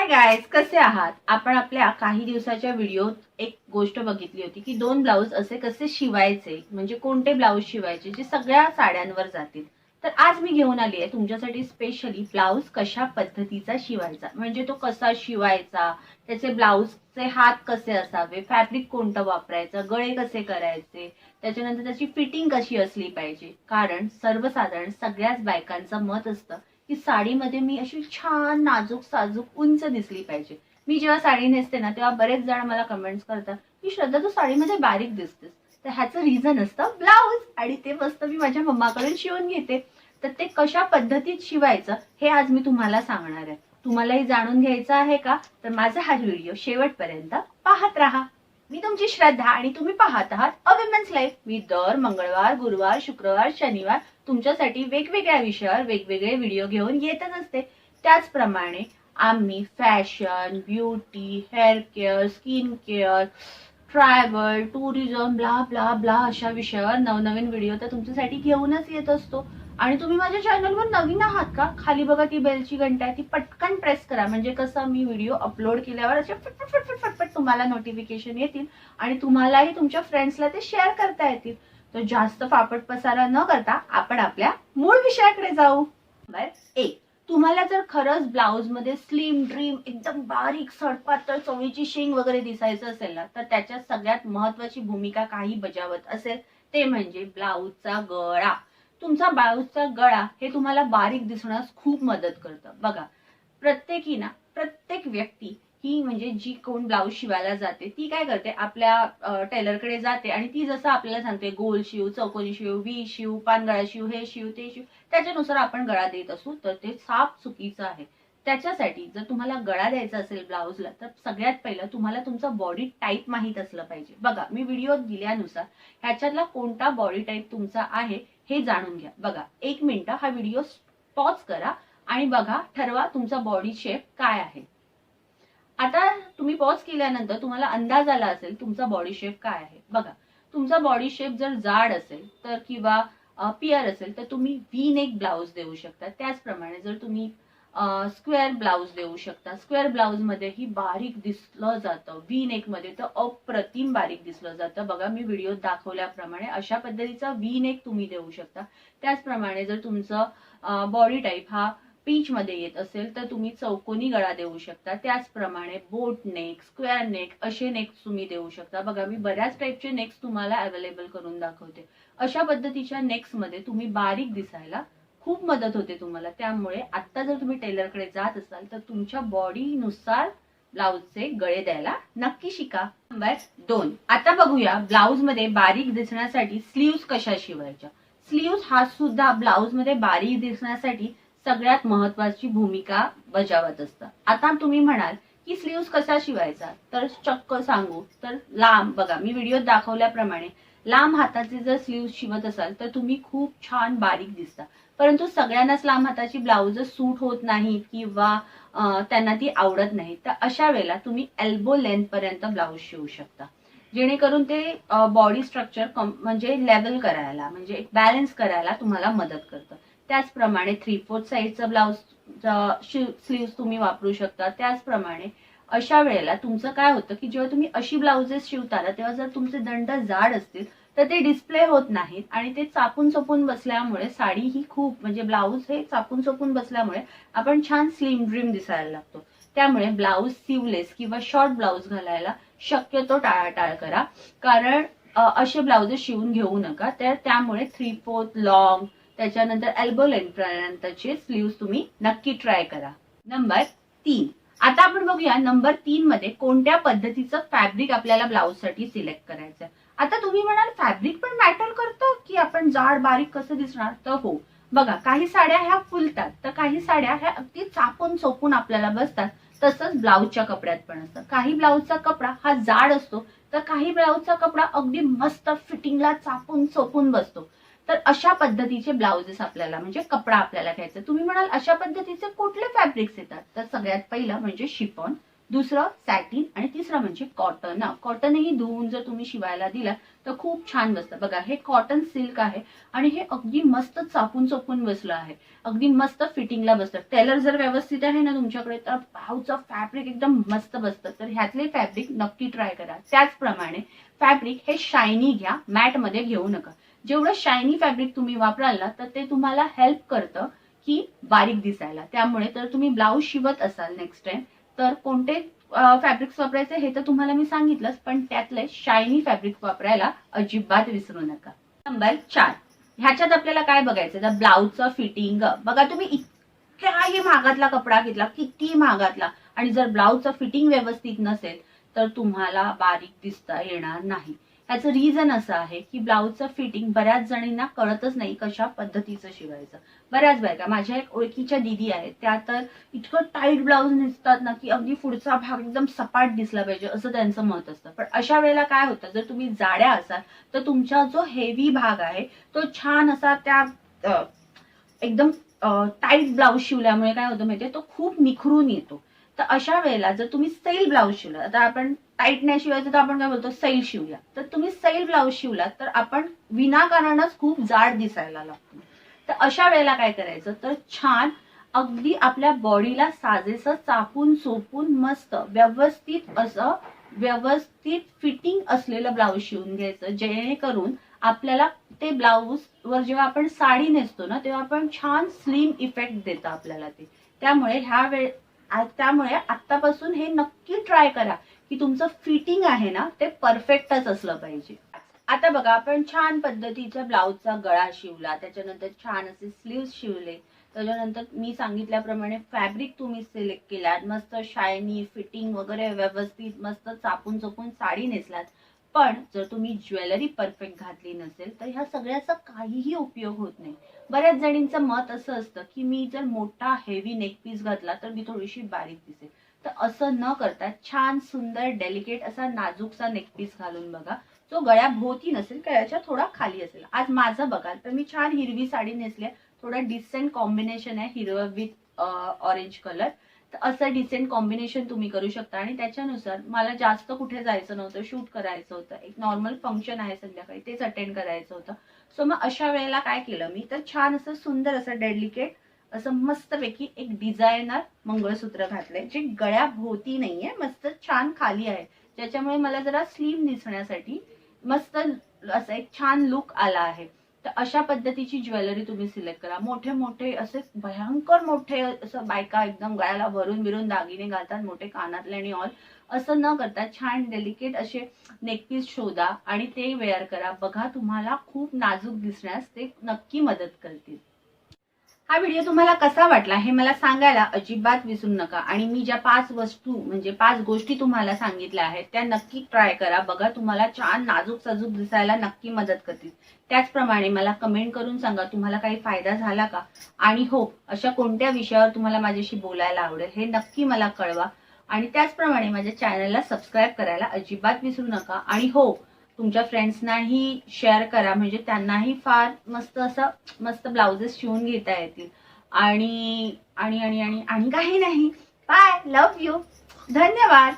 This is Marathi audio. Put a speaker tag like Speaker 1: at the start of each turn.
Speaker 1: हाय गायज कसे आहात? आपण आपल्या काही दिवसाच्या व्हिडिओत एक गोष्ट बघितली होती की दोन ब्लाऊज असे कसे शिवायचे म्हणजे कोणते ब्लाऊज शिवायचे जे सगळ्या साड्यांवर जातील. तर आज मी घेऊन आली आहे तुमच्यासाठी स्पेशली ब्लाऊज कशा पद्धतीचा शिवायचा. म्हणजे तो कसा शिवायचा त्याचे ब्लाऊजचे हात कसे असावे फॅब्रिक कोणतं वापरायचं गळे कसे करायचे त्याच्यानंतर त्याची फिटिंग कशी असली पाहिजे. कारण सर्वसाधारण सगळ्याच बायकांचं मत असतं की साडीमध्ये मी अशी छान नाजूक साजूक उंच दिसली पाहिजे. मी जेव्हा साडी नेसते ना तेव्हा बरेच जण मला कमेंट्स करतात की श्रद्धा तू साडीमध्ये बारीक दिसतेस. तर ह्याचं रिझन असतं ब्लाऊज आणि ते मस्त मी माझ्या मम्माकडून शिवून घेते. तर ते कशा पद्धतीत शिवायचं हे आज मी तुम्हाला सांगणार आहे. तुम्हालाही जाणून घ्यायचं आहे का? तर माझा हा व्हिडिओ शेवटपर्यंत पाहत राहा. मी तुमची श्रद्धा आणि तुम्ही पाहत आहात अ विमेन्स लाईफ मी दर मंगळवार गुरुवार शुक्रवार शनिवार तुमच्यासाठी वेगवेगळ्या विषयावर वेगवेगळे व्हिडिओ घेऊन येतच असते. त्याचप्रमाणे आम्ही fashion beauty hair care skin care travel tourism blah blah blah अशा विषयावर नवनवीन व्हिडिओ तर तुमच्यासाठी घेऊनच येत असतो. आणि तुम्ही माझ्या चॅनलवर नवीन आहात का? खाली बघा ती बेलची घंटा आहे ती पटकन प्रेस करा. म्हणजे कसं मी व्हिडिओ अपलोड केल्यावर असे फटफट फटफट फटफट तुम्हाला नोटिफिकेशन येतील आणि तुम्हालाही तुमच्या फ्रेंड्सला ते शेअर करता येतील. तर जास्त फापट पसारा न करता आपण आपल्या मूळ विषयाकडे जाऊ. नंबर एक तुम्हाला जर खरंच ब्लाऊजमध्ये स्लिम ड्रीम एकदम बारीक सडपातळ चवळीची शेंग वगैरे दिसायचं असेल ना तर त्याच्यात सगळ्यात महत्वाची भूमिका काही बजावत असेल ते म्हणजे ब्लाऊजचा गळा. तुमचा ब्लाऊजचा गळा हे तुम्हाला बारीक दिसण्यास खूप मदत करतं. बघा प्रत्येकी ना प्रत्येक व्यक्ती ही म्हणजे जी कोण ब्लाऊज शिवायला जाते ती काय करते? आपल्या टेलरकडे जाते आणि ती जसं आपल्याला सांगते गोल शिव चौकोनी शिव वी शिव पानगळा शिव हे शिव ते शिव त्याच्यानुसार आपण गळा देत असू तर ते साफ चुकीचं आहे. त्याच्यासाठी जर तुम्हाला गळा द्यायचा असेल ब्लाऊजला तर सगळ्यात पहिलं तुम्हाला तुमचा बॉडी टाईप माहीत असलं पाहिजे. बघा मी व्हिडिओ दिल्यानुसार ह्याच्यातला कोणता बॉडी टाईप तुमचा आहे हे जाणून घ्या. बघा एक मिनिट हा व्हिडिओ पॉज करा आणि बघा ठरवा तुमचा बॉडी शेप काय आहे. आता तुम्ही पॉज केल्यानंतर तुम्हाला अंदाज आला असेल तुमचा बॉडी शेप काय आहे. बघा तुमचा बॉडी शेप जर जाड असेल तर किंवा पियर असेल तर तुम्ही व्ही नेक ब्लाऊज देऊ शकता. त्याचप्रमाणे जर तुम्ही स्क्वेअर ब्लाऊज देऊ शकता. स्क्वेअर ब्लाऊजमध्ये ही बारीक दिसलं जातं. व्ही नेकमध्ये तर अप्रतिम बारीक दिसलं जातं. बघा मी व्हिडिओ दाखवल्याप्रमाणे अशा पद्धतीचा व्ही नेक तुम्ही देऊ शकता. त्याचप्रमाणे जर तुमचं बॉडी टाईप हा पीच मध्ये येत असेल तर तुम्ही चौकोनी गळा देऊ शकता. त्याचप्रमाणे बोट नेक स्क्वेअर नेक असे नेक्स तुम्ही देऊ शकता. बघा मी बऱ्याच टाईपचे नेक्स तुम्हाला अवेलेबल करून दाखवते. अशा पद्धतीच्या नेक्समध्ये तुम्ही बारीक दिसायला खूप मदत होते तुम्हाला. त्यामुळे आता जर तुम्ही टेलरकडे जात असाल तर तुमच्या बॉडीनुसार ब्लाऊजचे गळे द्यायला नक्की शिका. नंबर दोन. आता बघूया ब्लाऊजमध्ये बारीक दिसण्यासाठी स्लीव्स कशा शिवायच्या स्लीव्स हा सुद्धा ब्लाऊजमध्ये बारीक दिसण्यासाठी सगळ्यात महत्वाची भूमिका बजावत असतं. आता तुम्ही म्हणाल की स्लीव्स कसा शिवायचा तर चक्क सांगू. तर लांब बघा मी व्हिडिओत दाखवल्याप्रमाणे लांब हाताचे जर स्लीव्स शिवत असाल तर तुम्ही खूप छान बारीक दिसता. परंतु सगळ्यांनाच लांब हाताची ब्लाऊज सूट होत नाहीत किंवा त्यांना ती आवडत नाही तर अशा वेळेला तुम्ही एल्बो लेंथ पर्यंत ब्लाऊज शिवू शकता. जेणेकरून ते बॉडी स्ट्रक्चर म्हणजे लेवल करायला म्हणजे एक बॅलन्स करायला तुम्हाला मदत करतं. त्याचप्रमाणे थ्री फोर्थ साईजचं ब्लाऊज स्लीव्स तुम्ही वापरू शकता. त्याचप्रमाणे अशा वेळेला तुमचं काय होतं की जेव्हा तुम्ही अशी ब्लाउजेस शिवताना तेव्हा जर तुमचे दंड जाड असतील तर ते डिस्प्ले होत नाहीत आणि ते चापून चोपून बसल्यामुळे साडी ही खूप म्हणजे ब्लाऊज हे चापून चोपून बसल्यामुळे आपण छान स्लिम ड्रीम दिसायला लागतो. त्यामुळे ब्लाऊज सिवलेस किंवा शॉर्ट ब्लाऊज घालायला शक्यतो टाळाटाळ करा. कारण असे ब्लाउजेस शिवून घेऊ नका. तर त्यामुळे थ्री फोर्थ लॉंग त्याच्यानंतर एल्बो लेंथ पर्यंतचे स्लीव्ह तुम्ही नक्की ट्राय करा. नंबर तीन. आता आपण बघूया नंबर तीन मध्ये कोणत्या पद्धतीचं फॅब्रिक आपल्याला ब्लाऊजसाठी सिलेक्ट करायचं आता तुम्ही म्हणाल फॅब्रिक पण मॅटर करतं? की आपण जाड बारीक कसं दिसणार? तर हो. बघा काही साड्या ह्या फुलतात तर काही साड्या ह्या अगदी चापून चोपून आपल्याला बसतात. तसंच ब्लाऊजच्या कपड्यात पण असतं. काही ब्लाऊजचा कपडा हा जाड असतो तर काही ब्लाऊजचा कपडा अगदी मस्त फिटिंगला चापून चोपून बसतो. तर अशा पद्धतीचे ब्लाउजेस आपल्याला म्हणजे कपडा आपल्याला घ्यायचा. तुम्ही म्हणाल अशा पद्धतीचे कुठले फॅब्रिक्स येतात? तर सगळ्यात पहिलं म्हणजे शिफॉन दुसरं सॅटिन आणि तिसरं म्हणजे कॉटन कॉटनही धुवून जर तुम्ही शिवायला दिला तर खूप छान बसतं. बघा हे कॉटन सिल्क आहे आणि हे अगदी मस्त चापून चोपून बसलं आहे. अगदी मस्त फिटिंगला बसतं. टेलर जर व्यवस्थित आहे ना तुमच्याकडे तर ब्लाऊजचं फॅब्रिक एकदम मस्त बसतं. तर ह्यातले फॅब्रिक नक्की ट्राय करा. त्याचप्रमाणे फॅब्रिक हे शायनी घ्या मॅटमध्ये घेऊ नका. जेवढं शायनी फॅब्रिक तुम्ही वापराल ना तर ते तुम्हाला हेल्प करतं की बारीक दिसायला. त्यामुळे तर तुम्ही ब्लाऊज शिवत असाल नेक्स्ट टाइम तर कोणते फॅब्रिक्स वापरायचे हे तर तुम्हाला मी सांगितलंच पण त्यातले शायनी फॅब्रिक वापरायला अजिबात विसरू नका. नंबर चार. ह्याच्यात आपल्याला काय बघायचं? तर ब्लाऊजचं फिटिंग बघा तुम्ही इतक्याही महागातला कपडा घेतला किती महागातला. आणि जर ब्लाऊजचं फिटिंग व्यवस्थित नसेल तर तुम्हाला बारीक दिसता येणार नाही. ह्याचं रिझन असं आहे की ब्लाऊजचं फिटिंग बऱ्याच जणींना कळतच नाही कशा पद्धतीचं शिवायचं. बऱ्याच बायका माझ्या एक ओळखीच्या दिदी आहेत त्या तर इतकं टाईट ब्लाऊज नेसतात ना की अगदी पुढचा भाग एकदम सपाट दिसला पाहिजे असं त्यांचं मत असतं. पण अशा वेळेला काय होतं जर तुम्ही जाड्या असाल तर तुमचा जो हेवी भाग आहे तो छान असा त्या एकदम टाईट ब्लाऊज शिवल्यामुळे काय होतं माहितीये तो खूप निखरून येतो. तर अशा वेळेला जर तुम्ही सेल ब्लाऊज शिवला आता आपण टाईट नाही शिवायचं तर आपण काय बोलतो? सैल शिवूया. तर तुम्ही सैल ब्लाऊज शिवलात तर आपण विनाकारणच खूप जाड दिसायला लागतो. तर अशा वेळेला काय करायचं? तर छान अगदी आपल्या बॉडीला साजेसं चापून चोपून मस्त व्यवस्थित असं व्यवस्थित फिटिंग असलेलं ब्लाऊज शिवून घ्यायचं. जेणेकरून आपल्याला ते ब्लाऊज वर जेव्हा आपण साडी नेसतो ना तेव्हा आपण छान स्लिम इफेक्ट देतं आपल्याला ते. त्यामुळे ह्या वेळ त्यामुळे आतापासून हे नक्की ट्राय करा. की तुमचं फिटिंग आहे ना ते परफेक्टच असलं पाहिजे. आता बघा आपण छान पद्धतीचा ब्लाऊजचा गळा शिवला त्याच्यानंतर छान असे स्लीव्स शिवले त्याच्यानंतर मी सांगितल्याप्रमाणे फॅब्रिक तुम्ही सिलेक्ट केलात मस्त शायनी फिटिंग वगैरे व्यवस्थित मस्त चापून चोपून साडी नेसलात. पण जर तुम्ही ज्वेलरी परफेक्ट घातली नसेल तर ह्या सगळ्याचा काहीही उपयोग होत नाही. बऱ्याच जणींचं मत असं असतं की मी जर मोठा हेवी नेक पीस घातला तर मी थोडीशी बारीक दिसेल. तर असं न करता छान सुंदर डेलिकेट असा नाजूकसा नेकपीस घालून बघा. जो गळ्याभोवती नसेल गळ्याच्या थोडा खाली असेल. आज माझं बघाल तर मी छान हिरवी साडी नेसली आहे. थोडा डिसेंट कॉम्बिनेशन आहे हिरवं विथ ऑरेंज कलर तर असं डिसेंट कॉम्बिनेशन तुम्ही करू शकता. आणि त्याच्यानुसार मला जास्त कुठे जायचं नव्हतं शूट करायचं होतं. एक नॉर्मल फंक्शन आहे संध्याकाळी तेच अटेंड करायचं होतं. सो मग अशा वेळेला काय केलं मी? तर छान असं सुंदर असं डेलिकेट असं मस्तपैकी एक डिझायनर मंगळसूत्र घातलंय जे गळ्याभोवती नाहीये मस्त छान खाली आहे. ज्याच्यामुळे मला जरा स्लीम दिसण्यासाठी मस्त असं एक छान लुक आला आहे. तर अशा पद्धतीची ज्वेलरी तुम्ही सिलेक्ट करा. मोठे मोठे असे भयंकर मोठे असं बायका एकदम गळ्याला भरून बिरून दागिने घालतात मोठे कानातले आणि ऑल असं न करता छान डेलिकेट असे नेकपीस शोधा आणि ते वेअर करा. बघा तुम्हाला खूप नाजूक दिसण्यास ते नक्की मदत करतील. हा व्हिडिओ तुम्हाला कसा वाटला हे मला सांगायला अजिबात विसरू नका. आणि मी ज्या पाच वस्तू म्हणजे पाच गोष्टी तुम्हाला सांगितल्या आहेत त्या नक्की ट्राय करा. बघा तुम्हाला छान नाजूक सजूक दिसायला नक्की मदत करतील. त्याचप्रमाणे मला कमेंट करून सांगा तुम्हाला काही फायदा झाला का? आणि हो अशा कोणत्या विषयावर तुम्हाला माझ्याशी बोलायला आवडेल हे नक्की मला कळवा. आणि त्याचप्रमाणे माझ्या चॅनलला सबस्क्राईब करायला अजिबात विसरू नका. आणि हो तुमच्या फ्रेंड्सनाही शेअर करा. म्हणजे त्यांनाही फार मस्त असं मस्त ब्लाउजेस शिवून घेता येतील. आणि आणि आणि आणि आणि काही नाही. बाय. Love you. धन्यवाद.